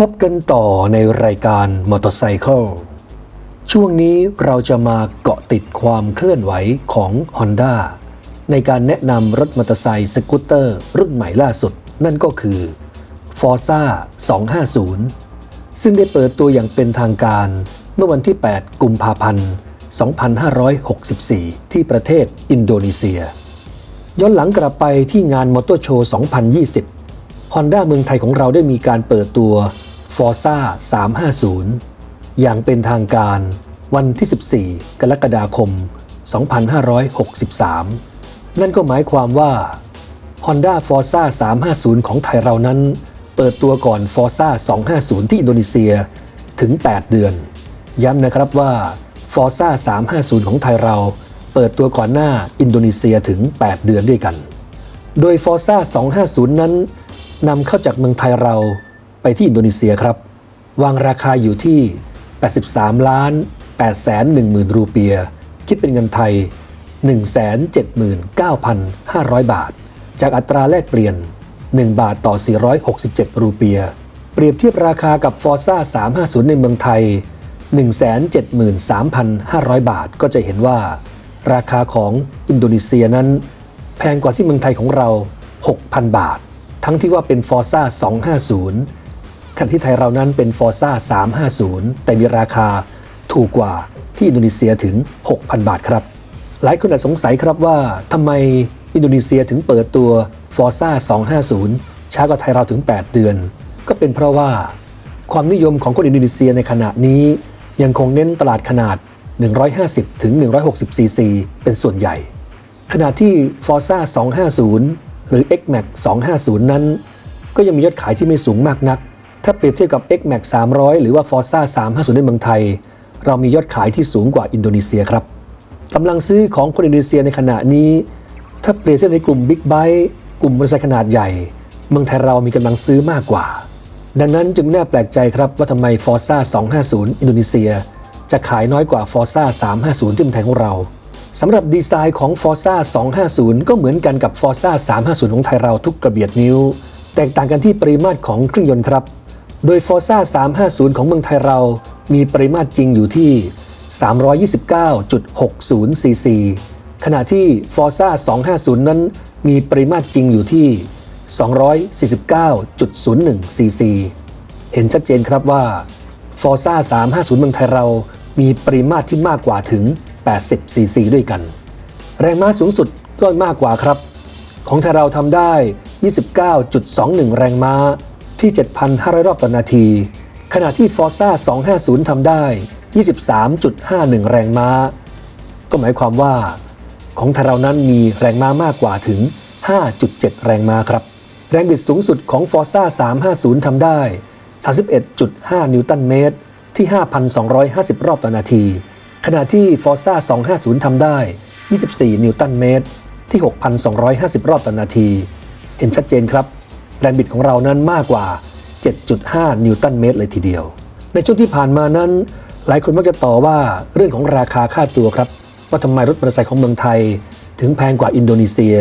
พบกันต่อในรายการ Motorcycle ช่วงนี้เราจะมาเกาะติดความเคลื่อนไหวของ Honda ในการแนะนำรถมอเตอร์ไซค์สกูตเตอร์ รุ่นใหม่ล่าสุด นั่นก็คือ Forza 250 ซึ่งได้เปิดตัวอย่างเป็นทางการเมื่อวันที่ 8 กุมภาพันธ์ 2564 ที่ประเทศอินโดนีเซีย ย้อนหลังกลับไปที่งานมอเตอร์โชว์ 2020 Honda เมืองไทยของเราได้มีการเปิดตัว Forza 350 อย่างเป็นทางการวันที่ 14 กรกฎาคม 2563 นั่นก็หมายความว่า Honda Forza 350 ของไทยเรานั้น เปิดตัวก่อน Forza 250 ที่อินโดนีเซียถึง 8 เดือน ย้ำนะครับว่า Forza 350 ของไทยเราเปิดตัวก่อนหน้าอินโดนีเซียถึง 8 เดือนด้วยกัน โดย Forza 250 นั้นนำเข้าจากเมืองไทยเรา ไปที่อินโดนีเซียครับ วางราคาอยู่ที่ 83 ล้าน8แสน1หมื่นรูเปีย คิดเป็นเงินไทย 179,500 บาท จากอัตราแลกเปลี่ยน 1 บาทต่อ 467 รูเปีย เปรียบเทียบราคากับ Forza 350 ในเมืองไทย 173,500 บาทก็จะเห็นว่า ราคาของอินโดนีเซียนั้น แพงกว่าที่เมืองไทยของเรา 6,000 บาท ทั้งที่ว่าเป็น Forza 250 ขณะที่ไทยเรานั้นเป็น Forza 350 แต่มีราคาถูกกว่าที่อินโดนีเซียถึง 6,000 บาทครับ หลายคนอาจสงสัยครับว่าทำไมอินโดนีเซียถึงเปิดตัว Forza 250 ช้ากว่าไทยเราถึง 8 เดือน ก็เป็นเพราะว่า ความนิยมของคนอินโดนีเซียในขณะนี้ ยังคงเน้นตลาดขนาด 150ถึง160ซีซีเป็นส่วนใหญ่ ขณะที่ Forza 250 หรือ X-Max 250 นั้น ก็ยังมียอดขายที่ไม่สูงมากนัก ถ้าเปรียบเทียบกับ X-Max 300 หรือว่า Forza 350 ในเมืองไทย เรามียอดขายที่สูงกว่าอินโดนีเซียครับกำลังซื้อของคนอินโดนีเซียในขณะนี้ ถ้าเปรียบเทียบในกลุ่มบิ๊กไบค์กลุ่มมอเตอร์ไซค์ขนาดใหญ่ เมืองไทยเรามีกำลังซื้อมากกว่า ดังนั้นจึงไม่น่าแปลกใจครับว่าทำไม Forza 250 อินโดนีเซีย จะขายน้อยกว่า Forza 350 ที่เมืองไทยของเราสำหรับดีไซน์ของ Forza 250 ก็เหมือนกันกับ Forza 350 ของไทยเราทุกกระเบียดนิ้ว แตกต่างกันที่ปริมาตรของเครื่องยนต์ครับ โดย Forza 350 ของเมืองไทยเรา มีปริมาตรจริงอยู่ที่ 329.60 ซีซี ขณะที่ Forza 250 นั้น มีปริมาตรจริงอยู่ที่ 249.01 ซีซี เห็นชัดเจนครับว่า Forza 350 เมืองไทยเรา มีปริมาตรที่มากกว่าถึง 80 ซีซีด้วยกัน แรงม้าสูงสุดก็มากกว่าครับ ของไทยเราทำได้ 29.21 แรงม้า ที่ 7,500 รอบต่อนาที ขณะที่ Forza 250 ทำได้ 23.51 แรงม้า ก็หมายความว่า ของทยเรานั้นมีแรงม้ามากกว่าถึง 5.7 แรงม้าครับ แรงบิดสูงสุดของ Forza 350 ทำได้ 31.5 นิวตันเมตร ที่ 5,250 รอบต่อนาที ขณะที่ Forza 250 ทำได้ 24 นิวตันเมตร ที่ 6,250 รอบต่อนาที เห็นชัดเจนครับ แรงบิดของเรานั้นมากกว่า 7.5 นิวตันเมตรเลยทีเดียว ในช่วงที่ผ่านมานั้น หลายคนมักจะต่อว่าเรื่องของราคาค่าตัวครับ ว่าทำไมรถมอเตอร์ไซค์ของเมืองไทย ถึงแพงกว่าอินโดนีเซีย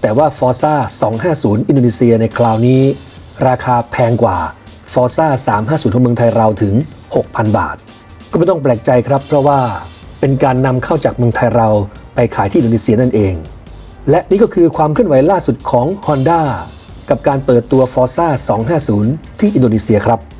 แต่ว่า Forza 250 อินโดนีเซียในคราวนี้ ราคาแพงกว่า Forza 350 ของเมืองไทยเราถึง 6,000 บาท ก็ไม่ต้องแปลกใจครับ เพราะว่าเป็นการนำเข้าจากเมืองไทยเราไปขายที่อินโดนีเซียนั่นเอง และนี่ก็คือความเคลื่อนไหวล่าสุดของ Honda กับการเปิดตัว Forza 250 ที่อินโดนีเซียครับ